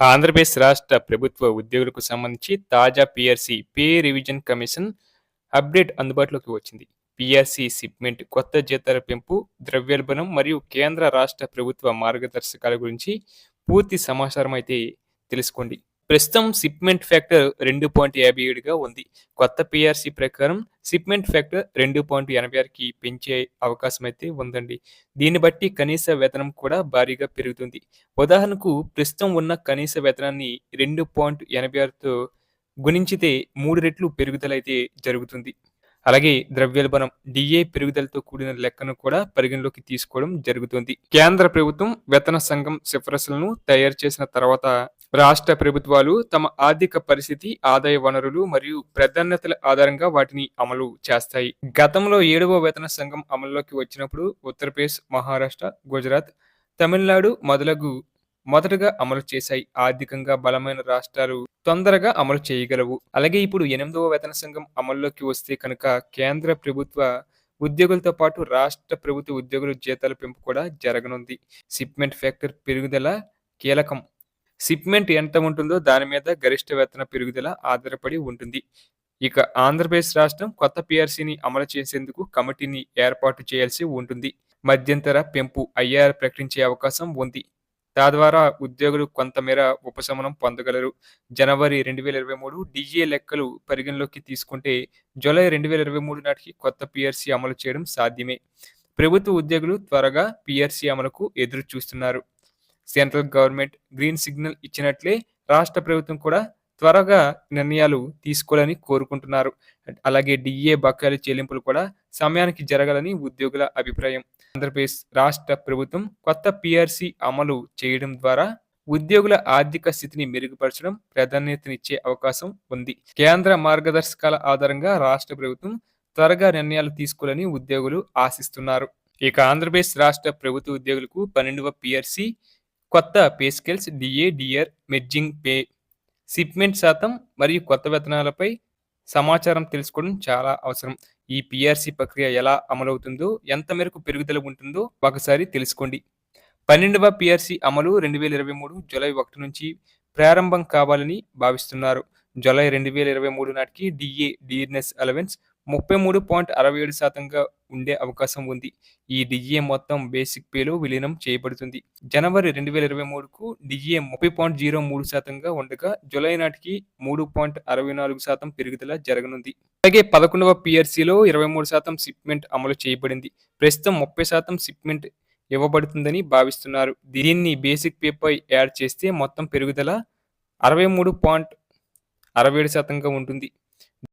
ఆంధ్రప్రదేశ్ రాష్ట్ర ప్రభుత్వ ఉద్యోగులకు సంబంధించి తాజా PRC pay revision commission update అందుబాటులోకి వచ్చింది. పిఆర్సీ సిప్మెంట్ కొత్త జీతాల పెంపు ద్రవ్యోల్బణం మరియు కేంద్ర రాష్ట్ర ప్రభుత్వ మార్గదర్శకాల గురించి పూర్తి సమాచారం అయితే తెలుసుకోండి. ప్రస్తుతం సిప్మెంట్ ఫ్యాక్టర్ రెండు పాయింట్ యాభై ఏడుగా ఉంది. కొత్త పిఆర్సీ ప్రకారం సిప్మెంట్ ఫ్యాక్టర్ రెండు పాయింట్ ఎనభై ఆరుకి పెంచే అవకాశం అయితే ఉందండి. దీన్ని బట్టి కనీస వేతనం కూడా భారీగా పెరుగుతుంది. ఉదాహరణకు ప్రస్తుతం ఉన్న కనీస వేతనాన్ని రెండు పాయింట్ ఎనభై ఆరుతో గుణించితే మూడు రెట్లు పెరుగుదల అయితే జరుగుతుంది. అలాగే ద్రవ్యోల్బణం డిఏ పెరుగుదలతో కూడిన లెక్కను కూడా పరిగణలోకి తీసుకోవడం జరుగుతుంది. కేంద్ర ప్రభుత్వం వేతన సంఘం సిఫారసులను తయారు చేసిన తర్వాత రాష్ట్ర ప్రభుత్వాలు తమ ఆర్థిక పరిస్థితి ఆదాయ వనరులు మరియు ప్రాధాన్యతల ఆధారంగా వాటిని అమలు చేస్తాయి. గతంలో ఏడవ వేతన సంఘం అమల్లోకి వచ్చినప్పుడు ఉత్తరప్రదేశ్ మహారాష్ట్ర గుజరాత్ తమిళనాడు మొదలగు మొదటగా అమలు చేశాయి. ఆర్థికంగా బలమైన రాష్ట్రాలు తొందరగా అమలు చేయగలవు. అలాగే ఇప్పుడు ఎనిమిదవ వేతన సంఘం అమల్లోకి వస్తే కనుక కేంద్ర ప్రభుత్వ ఉద్యోగులతో పాటు రాష్ట్ర ప్రభుత్వ ఉద్యోగుల జీతాల పెంపు కూడా జరగనుంది. సిప్మెంట్ ఫ్యాక్టర్ పెరుగుదల కీలకం. సిప్మెంట్ ఎంత ఉంటుందో దాని మీద గరిష్ట వేతన పెరుగుదల ఆధారపడి ఉంటుంది. ఇక ఆంధ్రప్రదేశ్ రాష్ట్రం కొత్త పిఆర్సీని అమలు చేసేందుకు కమిటీని ఏర్పాటు చేయాల్సి ఉంటుంది. మధ్యంతర పెంపు ఐఆర్ ప్రకటించే అవకాశం ఉంది. తద్వారా ఉద్యోగులు కొంతమేర ఉపశమనం పొందగలరు. జనవరి రెండు వేల ఇరవై మూడు డిఏ లెక్కలు పరిగణలోకి తీసుకుంటే జూలై రెండు వేల ఇరవై మూడు నాటికి కొత్త పిఆర్సీ అమలు చేయడం సాధ్యమే. ప్రభుత్వ ఉద్యోగులు త్వరగా పిఆర్సీ అమలుకు ఎదురు చూస్తున్నారు సెంట్రల్ గవర్నమెంట్ గ్రీన్ సిగ్నల్ ఇచ్చినట్లే రాష్ట్ర ప్రభుత్వం కూడా త్వరగా నిర్ణయాలు తీసుకోవాలని కోరుకుంటున్నారు. అలాగే డిఏ బకాయిల చెల్లింపులు కూడా సమయానికి జరగాలని ఉద్యోగుల అభిప్రాయం. ఆంధ్రప్రదేశ్ రాష్ట్ర ప్రభుత్వం కొత్త పిఆర్సి అమలు చేయడం ద్వారా ఉద్యోగుల ఆర్థిక స్థితిని మెరుగుపరచడం ప్రాధాన్యతనిచ్చే అవకాశం ఉంది. కేంద్ర మార్గదర్శకాల ఆధారంగా రాష్ట్ర ప్రభుత్వం త్వరగా నిర్ణయాలు తీసుకోవాలని ఉద్యోగులు ఆశిస్తున్నారు. ఇక ఆంధ్రప్రదేశ్ రాష్ట్ర ప్రభుత్వ ఉద్యోగులకు పన్నెండవ పిఆర్సి కొత్త pay scales DA DR merging pay shipment శాతం మరియు కొత్త వేతనాలపై సమాచారం తెలుసుకోవడం చాలా అవసరం. ఈ పిఆర్సి ప్రక్రియ ఎలా అమలవుతుందో ఎంత మేరకు పెరుగుదల ఉంటుందో ఒకసారి తెలుసుకోండి. పన్నెండవ పిఆర్సి అమలు రెండు వేల ఇరవై మూడు జూలై ఒకటి నుంచి ప్రారంభం కావాలని భావిస్తున్నారు. జూలై రెండు వేల ఇరవై మూడు నాటికి డిఏ డిఎన్ఎస్ అలవెన్స్ ముప్పై మూడు పాయింట్ అరవై ఏడు శాతంగా ఉండే అవకాశం ఉంది. ఈ డిజిఏ మొత్తం బేసిక్ పేలో విలీనం చేయబడుతుంది. జనవరి రెండు వేల ఇరవై మూడుకు డిజిఏ ముప్పై పాయింట్ జీరో మూడు శాతంగా ఉండగా జూలై నాటికి మూడు పాయింట్ అరవై నాలుగు శాతం పెరుగుదల జరగనుంది. అలాగే పదకొండవ పిఆర్సీలో ఇరవై మూడు శాతం సిప్మెంట్ అమలు చేయబడింది. ప్రస్తుతం ముప్పై శాతం సిప్మెంట్ ఇవ్వబడుతుందని భావిస్తున్నారు. దీన్ని బేసిక్ పేపై యాడ్ చేస్తే మొత్తం పెరుగుదల అరవై మూడు పాయింట్ అరవై ఏడు శాతంగా ఉంటుంది.